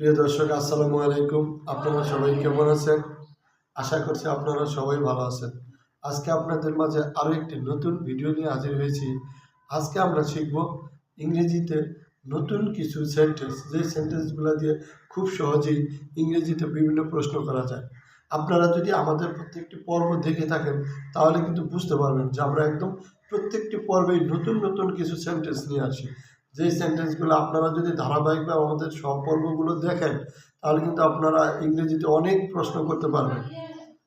প্রিয় দর্শক, আসসালামু আলাইকুম। আপনারা সবাই কেমন আছেন? আশা করছি আপনারা সবাই ভালো আছেন। আজকে আপনাদের মাঝে আরও একটি নতুন ভিডিও নিয়ে হাজির হয়েছি। আজকে আমরা শিখব ইংরেজিতে নতুন কিছু সেন্টেন্স যে সেন্টেন্সগুলো দিয়ে খুব সহজেই ইংরেজিতে বিভিন্ন প্রশ্ন করা যায়। আপনারা যদি আমাদের প্রত্যেকটি পর্ব দেখে থাকেন, তাহলে কিন্তু বুঝতে পারবেন যে আমরা একদম প্রত্যেকটি পর্বেই নতুন নতুন কিছু সেন্টেন্স নিয়ে আসি। যে সেন্টেন্সগুলো আপনারা যদি ধারাবাহিকভাবে আমাদের সব পর্বগুলো দেখেন, তাহলে কিন্তু আপনারা ইংরেজিতে অনেক প্রশ্ন করতে পারবেন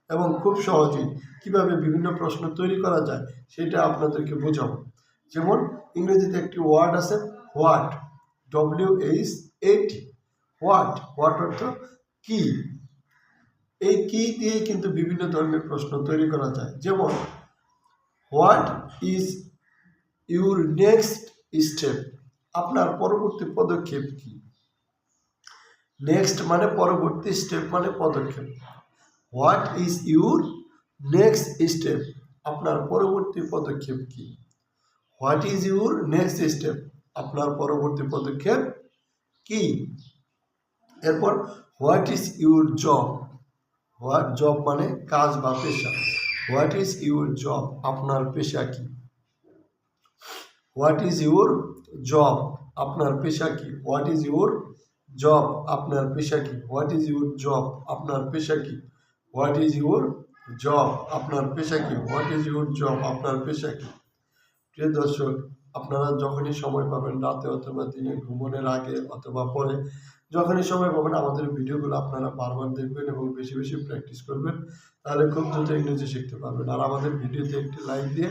এবং খুব সহজেই। কীভাবে বিভিন্ন প্রশ্ন তৈরি করা যায়, সেটা আপনাদেরকে বোঝাবো। যেমন, ইংরেজিতে একটি ওয়ার্ড আছে what W H A T what what অর্থ কি? এই কি দিয়ে কিন্তু বিভিন্ন ধরনের প্রশ্ন তৈরি করা যায়। যেমন what is your next step আপনার পরবর্তী পদক্ষেপ কি? নেক্সট মানে পরবর্তী স্টেপ মানে পদক্ষেপ। What is your next step আপনার পরবর্তী পদক্ষেপ কি? What is your next step আপনার পরবর্তী পদক্ষেপ কি? এরপর what is your job what job মানে কাজ বা পেশা। হোয়াট ইজ ইউর জব আপনার পেশা কি? হোয়াট ইজ ইউর জব আপনার পেশা কি হোয়াট ইজ ইউর জব আপনার পেশা কি হোয়াট ইজ ইউর জব আপনার পেশা কি হোয়াট ইজ ইউর জব আপনার পেশা কি হোয়াট ইজ ইউর জব আপনার পেশা কি প্রিয় দর্শক, আপনারা যখনই সময় পাবেন রাতে অথবা দিনে, ঘুমনের আগে অথবা পরে, যখনই সময় পাবেন আমাদের ভিডিওগুলো আপনারা বারবার দেখবেন এবং বেশি বেশি প্র্যাকটিস করবেন, তাহলে খুব দ্রুত ইংরেজি শিখতে পারবেন। আর আমাদের ভিডিওতে একটি লাইক দিয়ে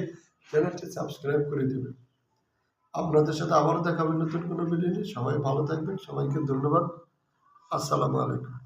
চ্যানেলটি সাবস্ক্রাইব করে দেবেন। আপনাদের সাথে আবারও দেখাবেন নতুন কোনো ভিডিও নিয়ে। সবাই ভালো থাকবেন। সবাইকে ধন্যবাদ। আসসালামু আলাইকুম।